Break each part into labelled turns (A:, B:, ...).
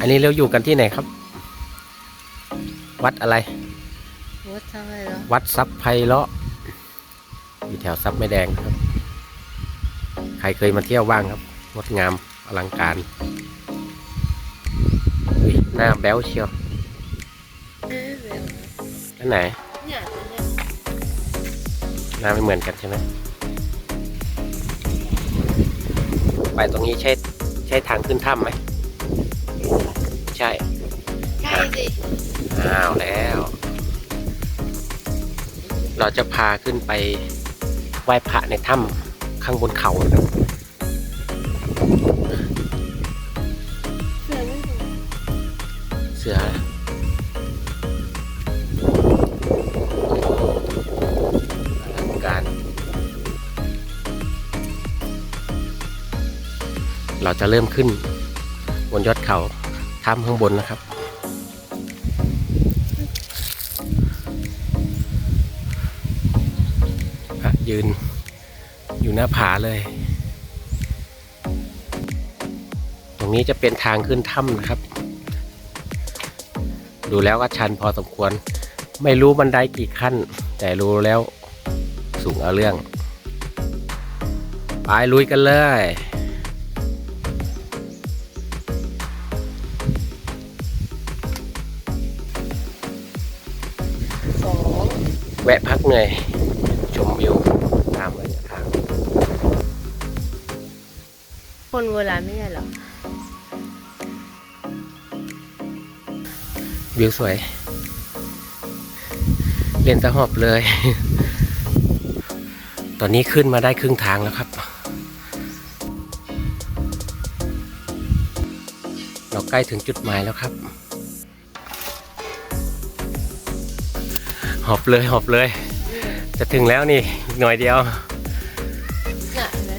A: อันนี้เราอยู่กันที่ไหนครับ วัดอะไร
B: วัดทำไมเหรอ
A: วัดซับไพเราะอยู่แถวซับไม่แดงครับ ใครเคยมาเที่ยวบ้างครับงดงามอลังการอุ๊ยหน้าแบ๊วเชียว
B: เอ๊ะเดี๋ยว
A: นั่นไหน
B: เนี่ยเนี่ย
A: หน้าไม่เหมือนกันใช่ไหม ไปตรงนี้ใช่ใช่ทางขึ้นถ้ำไหม ใช่
B: ใช่สิ
A: อ้าวแล้ว เราจะพาขึ้นไปไหว้พระในถ้ำข้างบนเขานะครับ
B: เสือไม่ถูก
A: เสือ อลังการ เราจะเริ่มขึ้นบนยอดเขา ถ้ำข้างบนนะครับพระยืนอยู่หน้าผาเลย ตรงนี้จะเป็นทางขึ้นถ้ำนะครับ ดูแล้วก็ชันพอสมควร ไม่รู้บันไดกี่ขั้น แต่รู้แล้วสูงเอาเรื่อง ไปลุยกันเลย แวะพักเหนื่อย ชมวิวตามบรรยากาศ
B: คนโบราณไม่ใช่เหรอ
A: วิวสวย เล่นสะหอบเลย ตอนนี้ขึ้นมาได้ครึ่งทางแล้วครับเราใกล้ถึงจุดหมายแล้วครับ หอบเลยหอบเลย จะถึงแล้วนี่อีกหน่อยเดียว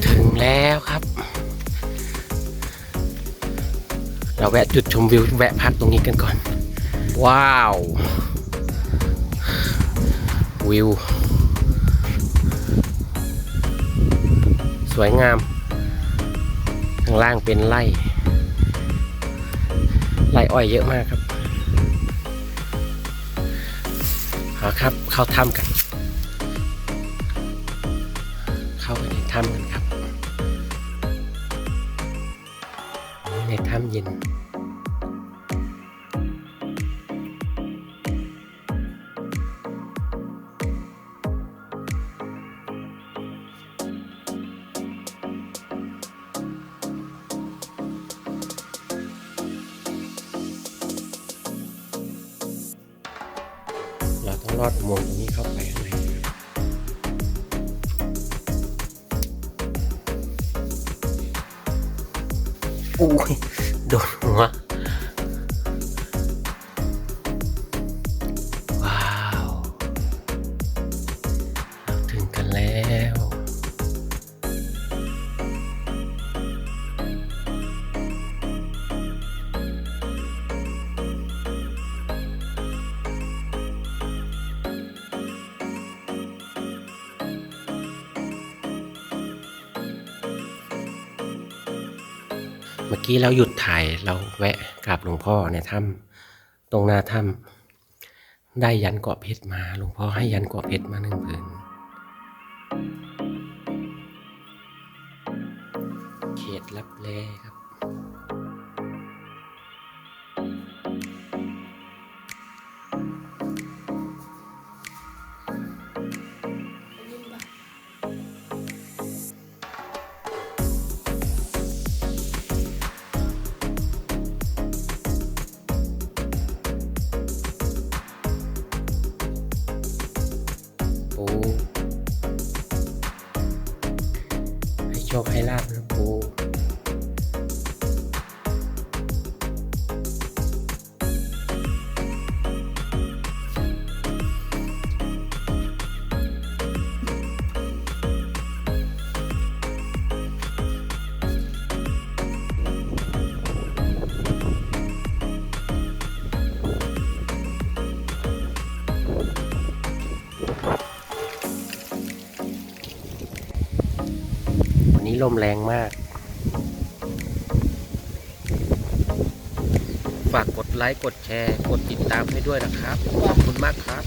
A: ถึงแล้วครับ เราแวะจุดชมวิวแวะพักตรงนี้กันก่อน ว้าว วิว สวยงาม ข้างล่างเป็นไร่ไร่อ้อยเยอะมากครับ เอาครับเข้าถ้ำกัน เข้าไปในถ้ำกันครับ ในถ้ำเย็น ลอดอุโมงค์ตรงนี้เข้าไปข้างในอุ้ยโดนหัว เมื่อกี้เราหยุดถ่ายเราแวะกราบหลวงพ่อในถ้ำตรงหน้าถ้ำได้ยันเกาะเพชรมาหลวงพ่อให้ยันเกาะเพชรมาหนึ่งผืนเขตรับแลครับ ให้โชคให้ลาบ ลมแรงมาก ฝากกดไลค์ กดแชร์ กดติดตามให้ด้วยนะครับ ขอบคุณมากครับ